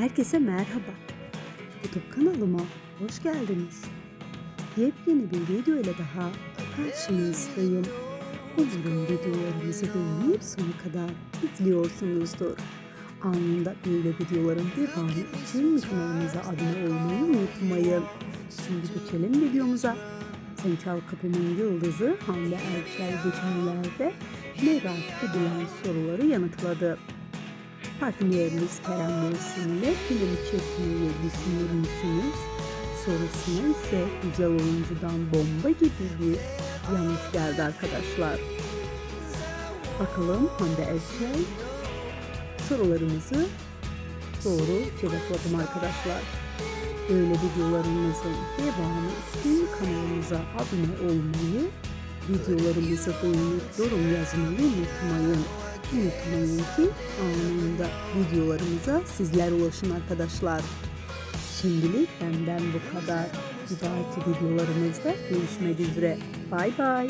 Herkese merhaba. YouTube kanalıma hoş geldiniz. Yepyeni bir video ile daha karşınızdayım. Umarım videolarımızı beğenip sona kadar izliyorsunuzdur. Anında böyle videoların devamı için kanalımıza abone olmayı unutmayın. Şimdi geçelim videomuza. Sen Çal Kapımın Yıldızı Hande Erçel geçenlerde merak edilen soruları yanıtladı. Partnerimiz Kerem Mevsim'le film çekmeyi düşünür müsünüz? Sorusuna ise güzel oyuncudan bomba gibi bir yanıt geldi arkadaşlar. Bakalım Hande Erçel sorularımızı doğru cevapladım arkadaşlar. Böyle videolarımızın devamı için kanalımıza abone olmayı, videolarımızı beğenip yorum yazmayı unutmayın. Unutmayın ki anında videolarımıza sizler ulaşın arkadaşlar. Şimdilik benden bu kadar. Bir dahaki videolarımızda görüşmek üzere. Bay bay.